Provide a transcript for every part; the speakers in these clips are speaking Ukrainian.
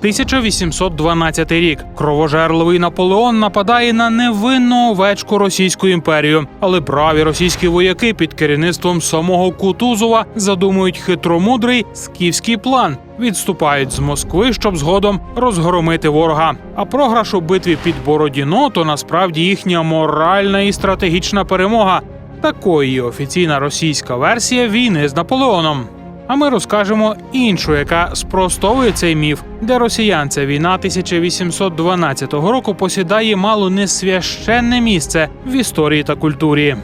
1812 рік. Кровожерливий Наполеон нападає на невинну овечку Російську імперію, але праві російські вояки під керівництвом самого Кутузова задумують хитромудрий скіфський план. Відступають з Москви, щоб згодом розгромити ворога. А програш у битві під Бородіно то насправді їхня моральна і стратегічна перемога. Такою є офіційна російська версія війни з Наполеоном. А ми розкажемо іншу, яка спростовує цей міф, де росіян ця війна 1812 року посідає мало не священне місце в історії та культурі.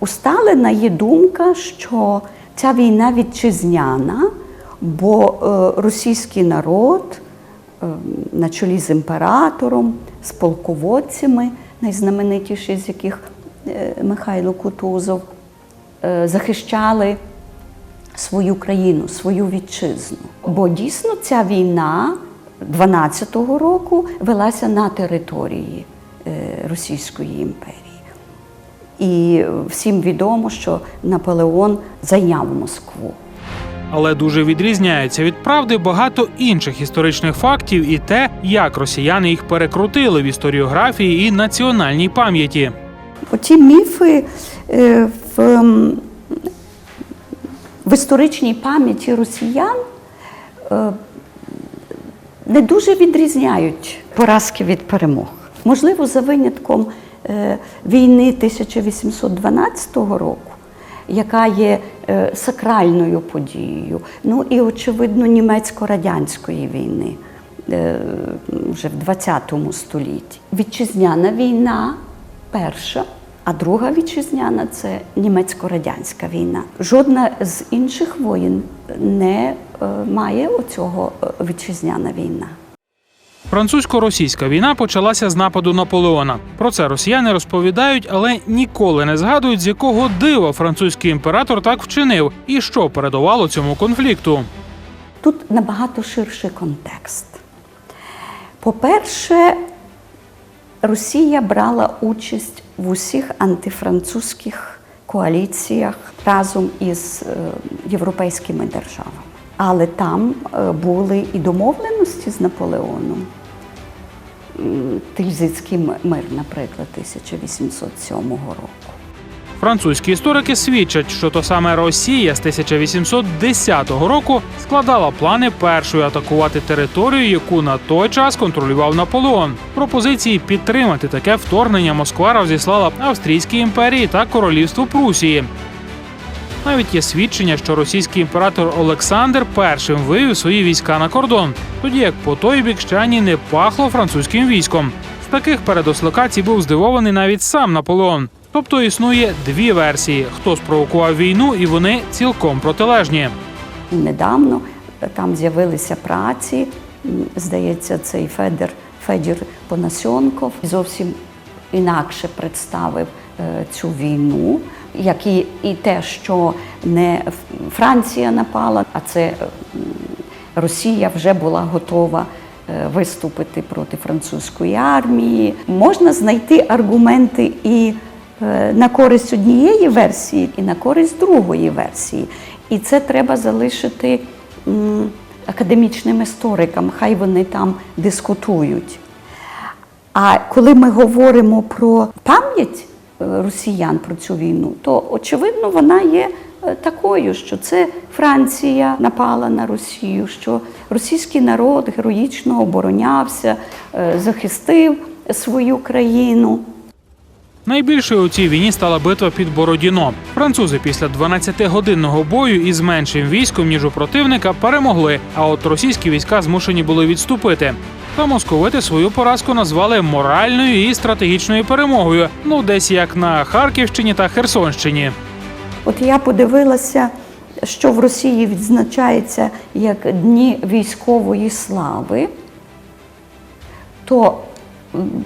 У Сталина є думка, що ця війна вітчизняна, бо е, російський народ е, на чолі з імператором, з полководцями, найзнаменитіший з яких е, Михайло Кутузов, захищали свою країну, свою вітчизну. Бо дійсно ця війна 12-го року велася на території е, Російської імперії. І всім відомо, що Наполеон зайняв Москву. Але дуже відрізняється від правди багато інших історичних фактів і те, як росіяни їх перекрутили в історіографії і національній пам'яті. Оті міфи е, в, в історичній пам'яті росіян е, не дуже відрізняють поразки від перемог. Можливо, за винятком е, війни 1812 року, яка є е, сакральною подією, ну і, очевидно, німецько-радянської війни вже в 20 столітті. Вітчизняна війна перша. А друга вітчизняна це німецько-радянська війна. Жодна з інших воєн не е, має оцього е, вітчизняна війна. Французько-російська війна почалася з нападу Наполеона. Про це росіяни розповідають, але ніколи не згадують, з якого дива французький імператор так вчинив і що передувало цьому конфлікту. Тут набагато ширший контекст. По-перше, Росія брала участь в усіх антифранцузьких коаліціях разом із е, європейськими державами. Але там е, були і домовленості з Наполеоном. Тильзицький мир, наприклад, 1807 року. Французькі історики свідчать, що то саме Росія з 1810 року складала плани першою атакувати територію, яку на той час контролював Наполеон. Пропозиції підтримати таке вторгнення Москва розіслала Австрійській імперії та королівству Прусії. Навіть є свідчення, що російський імператор Олександр першим вивів свої війська на кордон, тоді як по той бік ще ані не пахло французьким військом. З таких передослокацій був здивований навіть сам Наполеон. Тобто існує дві версії: хто спровокував війну, і вони цілком протилежні. Недавно там з'явилися праці. Здається, цей Федір, Федір Понасьонков зовсім інакше представив е, цю війну, як і, і те, що не Франція напала, а це е, Росія вже була готова е, виступити проти французької армії. Можна знайти аргументи і на користь однієї версії, і на користь другої версії. І це треба залишити академічним історикам, хай вони там дискутують. А коли ми говоримо про пам'ять е, росіян про цю війну, то очевидно вона є е, такою, що це Франція напала на Росію, що російський народ героїчно оборонявся, е, захистив свою країну. Найбільшою у цій війні стала битва під Бородіно. Французи після 12-годинного бою із меншим військом ніж у противника перемогли. А от російські війська змушені були відступити. Та московити свою поразку назвали моральною і стратегічною перемогою. Ну десь як на Харківщині та Херсонщині. От я подивилася, що в Росії відзначається як Дні військової слави, то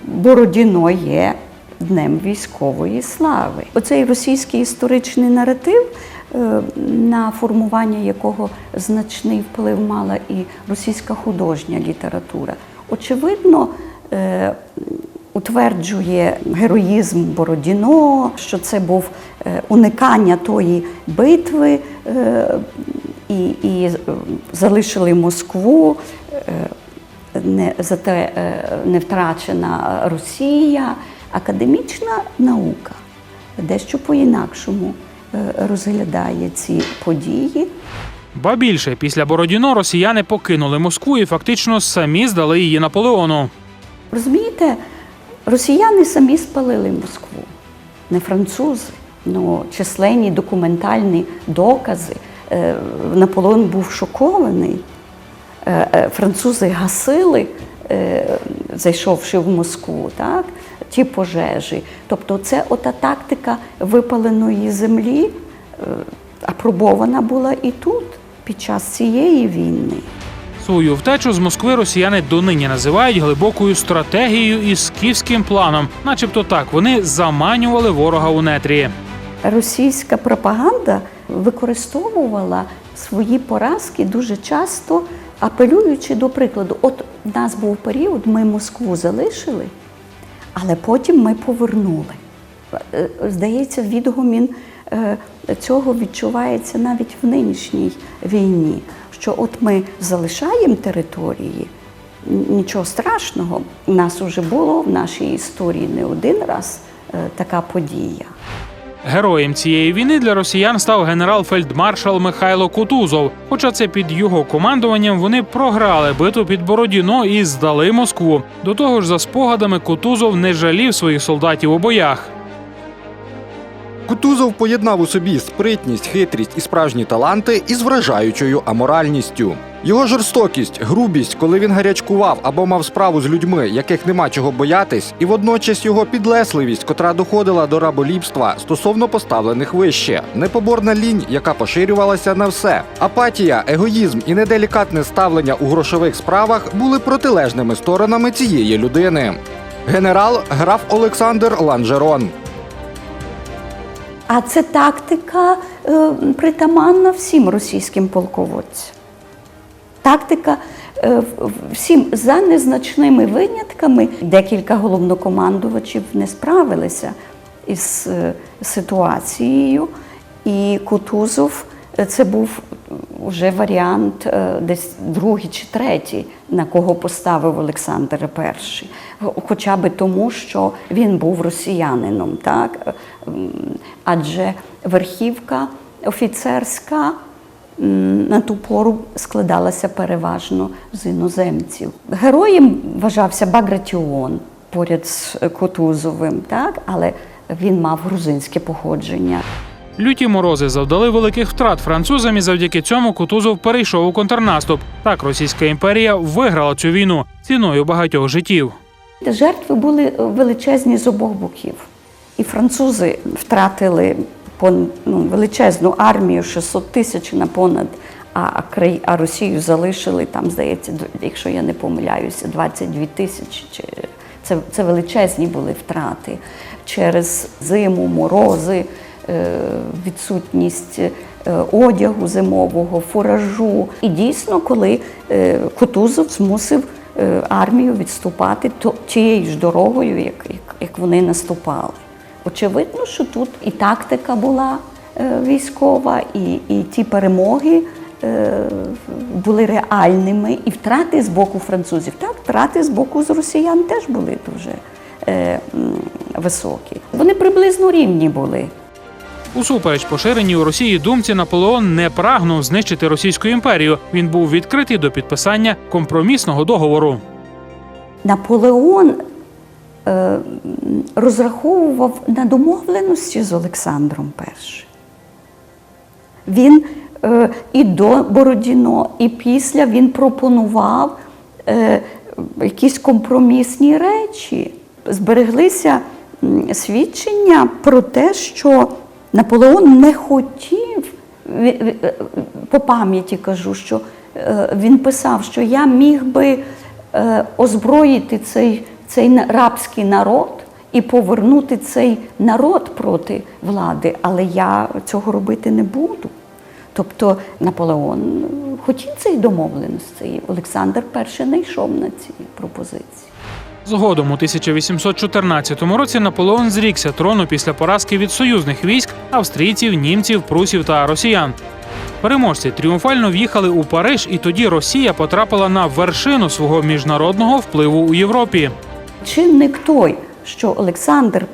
Бородіно є Днем військової слави. Оцей російський історичний наратив, е, на формування якого значний вплив мала і російська художня література, очевидно, е, утверджує героїзм Бородіно, що це був е, уникання тої битви, і, і залишили Москву. Не, зате не втрачена Росія, академічна наука дещо по-інакшому е, розглядає ці події. Ба більше, після Бородіно росіяни покинули Москву і фактично самі здали її Наполеону. Розумієте, росіяни самі спалили Москву, не французи. Ну, численні документальні докази. Е, Наполеон був шокований. Е, Французи гасили, зайшовши в Москву, так? Ті пожежі. Тобто, це ота тактика випаленої землі е, апробована була і тут, під час цієї війни. Свою втечу з Москви росіяни донині називають глибокою стратегією і скіфським планом, начебто так вони заманювали ворога у нетрі. російська пропаганда використовувала свої поразки дуже часто, апелюючи до прикладу. От в нас був період, ми Москву залишили, але потім ми повернули. Е, Здається, відгомін е, цього відчувається навіть в нинішній війні. Що от ми залишаємо території, нічого страшного, у нас вже було в нашій історії не один раз е, така подія. Героєм цієї війни для росіян став генерал-фельдмаршал Михайло Кутузов. Хоча це під його командуванням вони програли биту під Бородіно і здали Москву. До того ж, за спогадами Кутузов не жалів своїх солдатів у боях. Кутузов поєднав у собі спритність, хитрість і справжні таланти із вражаючою аморальністю. Його жорстокість, грубість, коли він гарячкував або мав справу з людьми, яких нема чого боятись, і водночас його підлесливість, котра доходила до раболіпства стосовно поставлених вище, непоборна лінь, яка поширювалася на все. Апатія, егоїзм і неделікатне ставлення у грошових справах були протилежними сторонами цієї людини. Генерал граф Олександр Ланжерон. А це тактика е, притаманна всім російським полководцям. Тактика е, всім за незначними винятками. Декілька головнокомандувачів не справилися із е, ситуацією, і Кутузов е, це був вже варіант е, десь другий чи третій, на кого поставив Олександр І. Хоча би тому, що він був росіянином, так? Адже верхівка офіцерська на ту пору складалася переважно з іноземців. Героєм вважався Багратіон поряд з Кутузовим, так? але він мав грузинське походження. Люті морози завдали великих втрат французам, і завдяки цьому Кутузов перейшов у контрнаступ. Так Російська імперія виграла цю війну ціною багатьох життів. Жертви були величезні з обох боків. І французи втратили ну, величезну армію 600 тисяч на понад, а, а Росію залишили там, здається, якщо я не помиляюся, 22 тисячі. Це, це величезні були втрати через зиму, морози, відсутність е, одягу зимового, фуражу. І дійсно, коли е, Кутузов змусив е, армію відступати тією ж дорогою, як, вони наступали. Очевидно, що тут і тактика була е, військова, і, і ті перемоги е, були реальними, і втрати з боку французів. Так, втрати з боку з росіян теж були дуже е, високі. Вони приблизно рівні були. Усупереч поширеній у Росії думці Наполеон не прагнув знищити Російську імперію. Він був відкритий до підписання компромісного договору. Наполеон е, розраховував на домовленості з Олександром І. Він е, і до Бородіно, і після він пропонував е, якісь компромісні речі. Збереглися свідчення про те, що Наполеон не хотів, ві- е, по пам'яті кажу, що е, він писав, що я міг би е, озброїти цей, цей рабський народ і повернути цей народ проти влади, але я цього робити не буду. Тобто Наполеон хотів цієї домовленості, Олександр І не йшов на ці пропозиції. Згодом у 1814 році Наполеон зрікся трону після поразки від союзних військ австрійців, німців, прусів та росіян. Переможці тріумфально в'їхали у Париж, і тоді Росія потрапила на вершину свого міжнародного впливу у Європі. Чинник той, що Олександр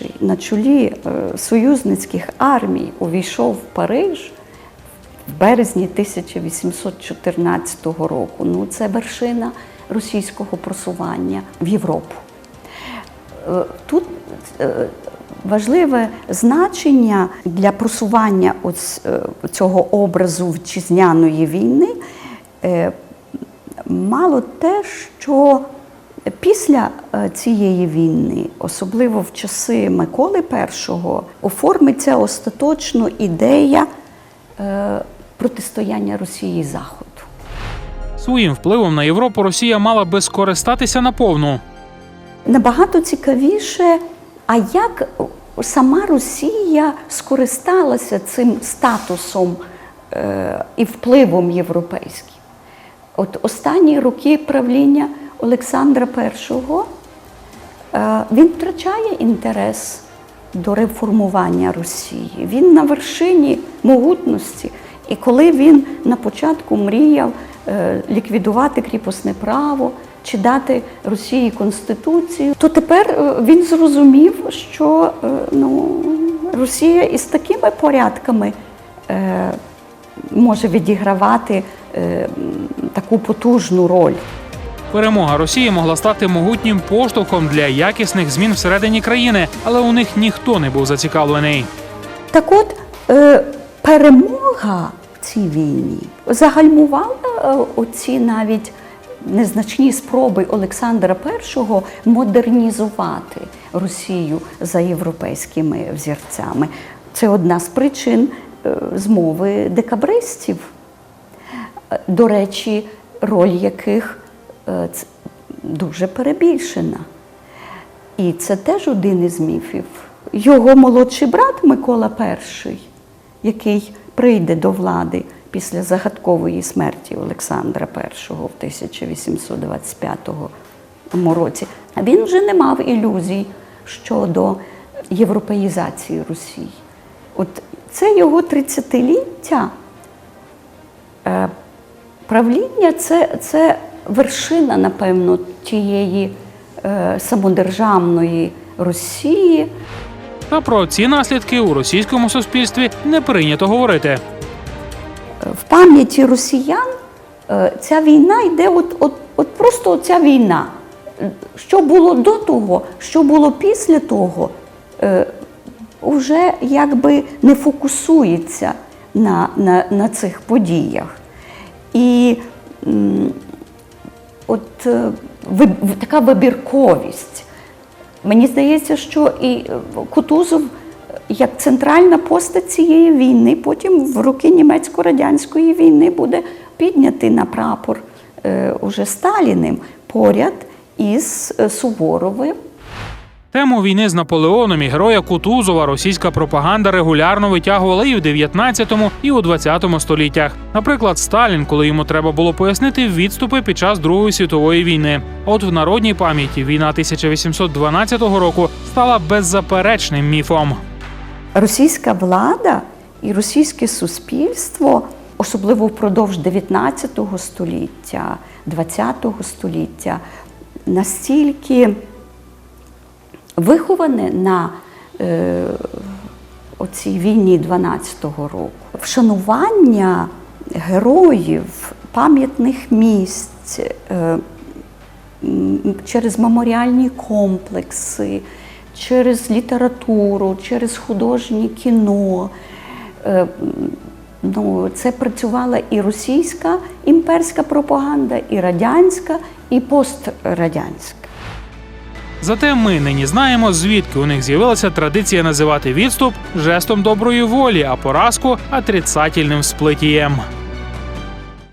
І на чолі е, союзницьких армій увійшов в Париж в березні 1814 року. Ну, це вершина російського просування в Європу. Е, Тут е, важливе значення для просування е, цього образу вітчизняної війни мало те, що після цієї війни, особливо в часи Миколи І, оформиться остаточно ідея протистояння Росії Заходу. Своїм впливом на Європу Росія мала би скористатися наповну. Набагато цікавіше, а як сама Росія скористалася цим статусом е, і впливом європейським. От останні роки правління Олександра І е, він втрачає інтерес до реформування Росії. Він на вершині могутності. І коли він на початку мріяв ліквідувати кріпосне право чи дати Росії конституцію, то тепер е, він зрозумів, що е, ну, Росія із такими порядками е, може відігравати е, таку потужну роль. Перемога Росії могла стати могутнім поштовхом для якісних змін всередині країни, але у них ніхто не був зацікавлений. Так от, е, перемога цій війні загальмувала е, оці навіть незначні спроби Олександра І модернізувати Росію за європейськими взірцями. Це одна з причин е, змови декабристів, Е, до речі, роль яких дуже перебільшена. І це теж один із міфів. Його молодший брат Микола І, який прийде до влади після загадкової смерті Олександра І в 1825 році, він вже не мав ілюзій щодо європеїзації Росії. От це його 30-ліття е, правління це, це вершина, напевно, тієї е, самодержавної Росії. Та про ці наслідки у російському суспільстві не прийнято говорити. В пам'яті росіян е, ця війна йде, от, от, от просто ця війна. Що було до того, що було після того, е, вже якби не фокусується на, на, на цих подіях. І от е, така вибірковість. Мені здається, що і е, Кутузов, е, як центральна постать цієї війни, потім в роки німецько-радянської війни буде піднятий на прапор е, уже Сталіним поряд із Суворовим. Тему війни з Наполеоном і героя Кутузова російська пропаганда регулярно витягувала і в 19 і у 20 століттях. Наприклад, Сталін, коли йому треба було пояснити відступи під час Другої світової війни. От в народній пам'яті війна 1812 року стала беззаперечним міфом. Російська влада і російське суспільство, особливо впродовж 19 століття, 20 століття, настільки виховане на е, оцій війні 12-го року. Вшанування героїв, пам'ятних місць. Е, через меморіальні комплекси, через літературу, через художнє кіно. Е, Ну, це працювала і російська імперська пропаганда, і радянська, і пострадянська. Зате ми нині знаємо, звідки у них з'явилася традиція називати відступ жестом доброї волі, а поразку отрицательним сплетієм.